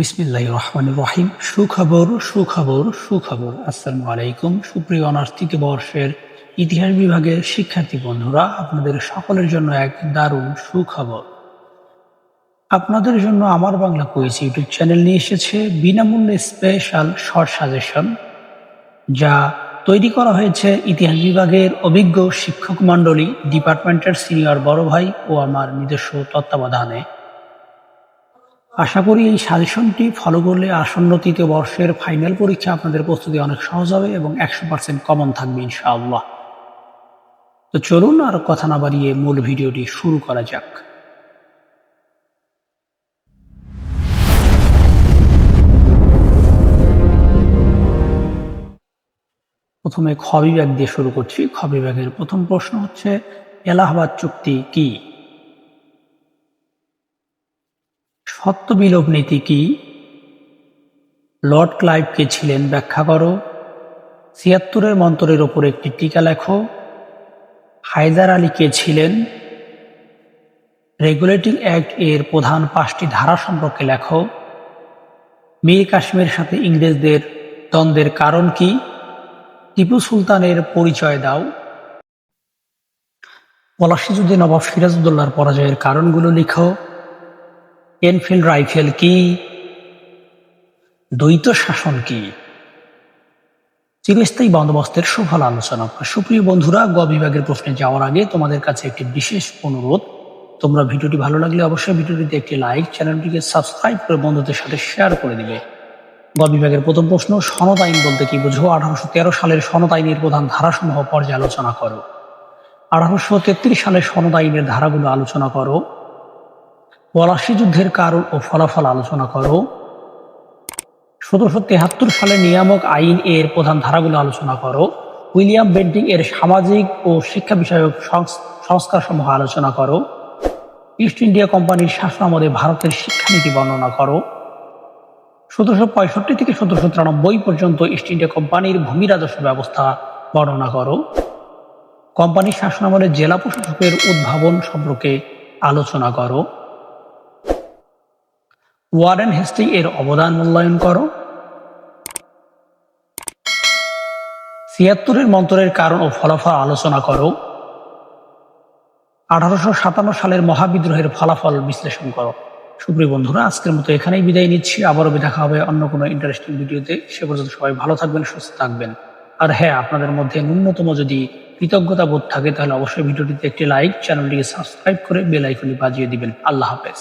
বিসমিল্লাহ রহমান রহিম। সুখবর সুখবর সুখবর। আসসালামু আলাইকুম। সুপ্রিয় তৃতীয় বর্ষের ইতিহাস বিভাগের শিক্ষার্থী বন্ধুরা, আপনাদের সকলের জন্য এক দারুণ সুখবর। আপনাদের জন্য আমার বাংলা কুইজ ইউটিউব চ্যানেল নিয়ে এসেছে বিনামূল্যে স্পেশাল শর্ট সাজেশন, যা তৈরি করা হয়েছে ইতিহাস বিভাগের অভিজ্ঞ শিক্ষক মণ্ডলী, ডিপার্টমেন্টের সিনিয়র বড় ভাই ও আমার নিজস্ব তত্ত্বাবধানে। আশা করি এই সাজেশনটি ফলো করলে আসন্ন তৃতীয় বর্ষের ফাইনাল পরীক্ষা আপনাদের প্রস্তুতি অনেক সহজ হবে এবং একশো পার্সেন্ট কমন থাকবে ইনশাআল্লাহ। তো চলুন আর কথা না বাড়িয়ে মূল ভিডিওটি শুরু করা যাক। প্রথমে খ বিভাগ দিয়ে শুরু করছি। খ বিভাগের প্রথম প্রশ্ন হচ্ছে, এলাহাবাদ চুক্তি কি? সত্য বিলোপ নীতি কি? লর্ড ক্লাইভ কে ছিলেন ব্যাখ্যা করো। ছিয়াত্তরের মন্তরের ওপর একটি টিকা লেখো। হায়দার আলী কে ছিলেন? রেগুলেটিং অ্যাক্ট এর প্রধান পাঁচটি ধারা সম্পর্কে লেখো। মীর কাশ্মীর সাথে ইংরেজদের দ্বন্দ্বের কারণ কি? টিপু সুলতানের পরিচয় দাও। পলাশী যুদ্ধে নবাব সিরাজউদ্দৌলার পরাজয়ের কারণগুলো লিখো। এনফিল্ড রাইফেল কি? দ্বৈত শাসন কি? চিরস্থায়ী বন্দোবস্তের সুফল আলোচনা সুপ্রিয় বন্ধুরা, গ বিভাগের প্রশ্নে যাওয়ার আগে তোমাদের কাছে একটি বিশেষ অনুরোধ। তোমরা ভিডিওটি ভালো লাগলে অবশ্যই ভিডিওটিতে একটি লাইক, চ্যানেলটিকে সাবস্ক্রাইব করে বন্ধুদের সাথে শেয়ার করে দিবে। গ বিভাগের প্রথম প্রশ্ন, সনদ আইন বলতে কি বুঝো? আঠারোশো তেরো সালের সনদ আইনের প্রধান ধারাসমূহ পর্যালোচনা করো। আঠারোশো তেত্রিশ সালের সনদ আইনের ধারাগুলো আলোচনা করো। পলাশী যুদ্ধের কারণ ও ফলাফল আলোচনা করো। সতেরোশো তেহাত্তর সালে নিয়ামক আইন এর প্রধান ধারাগুলো আলোচনা করো। উইলিয়াম বেন্টিং এর সামাজিক ও শিক্ষা বিষয়ক সংস্কার সমূহ আলোচনা করো। ইস্ট ইন্ডিয়া কোম্পানির শাসনামলে ভারতের শিক্ষানীতি বর্ণনা করো। সতেরোশো পঁয়ষট্টি থেকে সতেরোশো তিরানব্বই পর্যন্ত ইস্ট ইন্ডিয়া কোম্পানির ভূমি রাজস্ব ব্যবস্থা বর্ণনা করো। কোম্পানির শাসনামলে জেলা প্রশাসকের উদ্ভাবন সম্পর্কে আলোচনা করো। ওয়ারেন হেস্টিং এর অবদান মূল্যায়ন করো। ছিয়াত্তরের মন্তরের কারণ ও ফলাফল আলোচনা করো। আঠারোশো সাতান্ন সালের মহাবিদ্রোহের ফলাফল বিশ্লেষণ করো। সুপ্রিয় বন্ধুরা, আজকের মতো এখানেই বিদায় নিচ্ছি। আবারও দেখা হবে অন্য কোনো ইন্টারেস্টিং ভিডিওতে। সে পর্যন্ত সবাই ভালো থাকবেন, সুস্থ থাকবেন। আর হ্যাঁ আপনাদের মধ্যে ন্যূনতম যদি কৃতজ্ঞতা বোধ থাকে, তাহলে অবশ্যই ভিডিওটিতে একটি লাইক চ্যানেলটিকে সাবস্ক্রাইব করে বেল আইকনটি বাজিয়ে দিবেন। আল্লাহ হাফেজ।